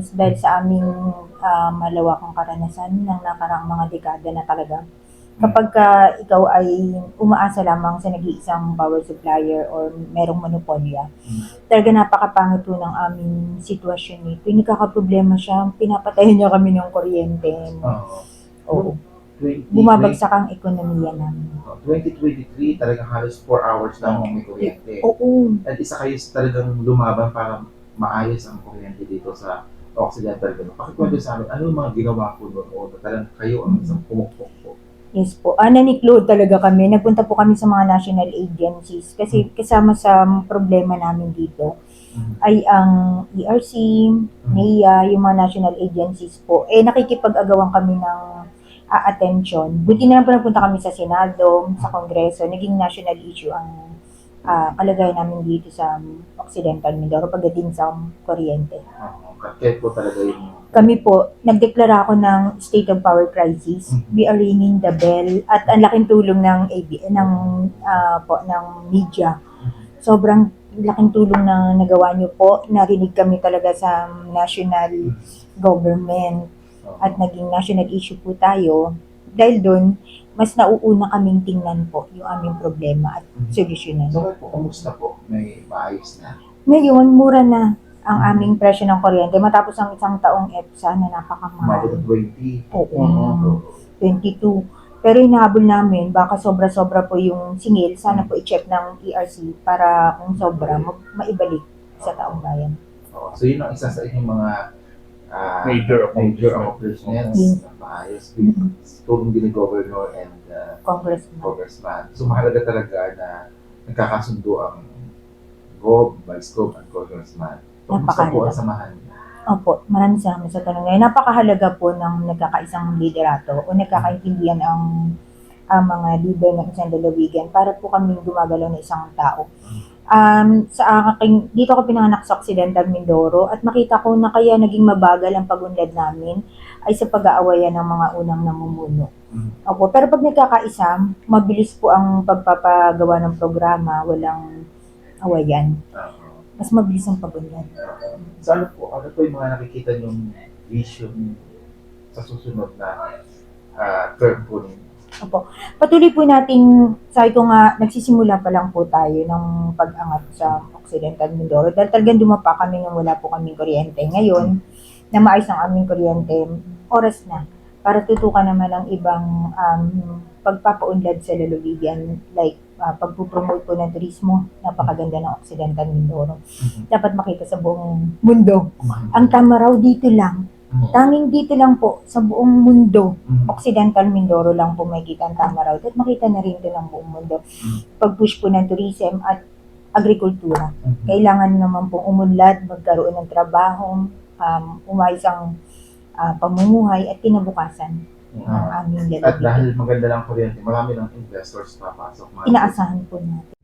is dahil sa aming ah, malawakang karanasan ng nakaraang mga dekada na talaga. Kapag ka ikaw ay umaasa lamang sa nag-iisang power supplier or merong monopolya, talaga napakapangit po ng aming sitwasyon nito. Hindi kakaproblema siya, pinapatayan niya kami ng kuryente. Oo. Oo. 20, Bumabagsak ang ekonomiya namin. 2023, talagang halos 4 hours lang ang may kuryente. Oo. At isa kayo talagang lumaban para maayos ang kuryente dito sa Occidental. Ganun. Pakikwento sa amin, ano yung mga ginawa ko noon? O talagang kayo ang isang pumukpok po. Yes po. Ah, nanikload talaga kami. Nagpunta po kami sa mga national agencies kasi kasama sa problema namin dito ay ang ERC, NEA, yung mga national agencies po. Eh, nakikipag-agawan kami ng ah, attention. Buti na lang po napunta kami sa Senado, sa Kongreso. Naging national issue ang ah, kalagayan namin dito sa Occidental Mindoro pagdating sa kuryente. Oo. Kaya po talaga yung Kami po, nagdeklara ako ng state of power crisis. Mhm. We are ringing the bell at ang laking tulong ng AB, ng ah, po ng media. Sobrang laking tulong na nagawa niyo po. Narinig kami talaga sa national government Oo. at naging national issue po tayo. Dahil doon, mas nauuna kaming tingnan po yung aming problema at Mhm. solusyonan. So, po, kumusta po? May maayos na. Ngayon, mura na ang aming presyo ng kuryente matapos ang isang taong EPSA na napakamahal. Umabot ng 20. Oo. Oo. 22. Pero inahabol namin, baka sobra-sobra po yung singil. Sana po i-check ng ERC para kung sobra, ma- maibalik sa taong bayan. So, yun ang isa sa inyong mga ah, Major major accomplishment. accomplishments na maayos. Mhm. Tulong din Governor and uh, Congressman. Congressman. So, mahalaga talaga na nagkakasundo ang Gov, Vice Gov, at Congressman. So, kumusta po ang Napakahalaga. samahan? Opo, maraming salamat sa tanong ngayon. Napakahalaga po ng nagkakaisang liderato o nagkakaintindihan ang ang mga leader ng isang lalawigan para po kami gumagalaw ng isang tao. Um, sa aking, dito ako pinanganak sa Occidental Mindoro at makita ko na kaya naging mabagal ang pagunlad namin ay sa pag-aawayan ng mga unang namumuno. Mhm. Opo, pero pag nagkakaisa, mabilis po ang pagpapagawa ng programa, walang awayan. Mas mabilis ang pagunlad. So, ano po, ano po yung mga nakikita niyong vision sa susunod na ah, term po ninyo? Patuloy po nating, sabi ko nga, nagsisimula pa lang po tayo ng pag-angat sa Occidental Mindoro. Dahil talagang dumapa kami nung wala po kaming kuryente. Ngayon, na maayos ang aming kuryente, oras na para tutukan naman ang ibang um, pagpapaunlad sa lalawigan like uh, pagpupromote po ng turismo, napakaganda ng Occidental Mindoro. Dapat makita sa buong mundo. Ang tama raw dito lang, Mhm. tanging dito lang po sa buong mundo Mhm. Occidental Mindoro lang po makikita ang tama raw. At makita na rin ito ng buong mundo. Mm. Pag-push po ng tourism at agrikultura. Mhm. Kailangan naman pong umunlad, magkaroon ng trabaho, um, umayos ang ah, pamumuhay at kinabukasan ng Ah, aming At dahil maganda lang kuryente, marami ng investors papasok. Inaasahan po natin.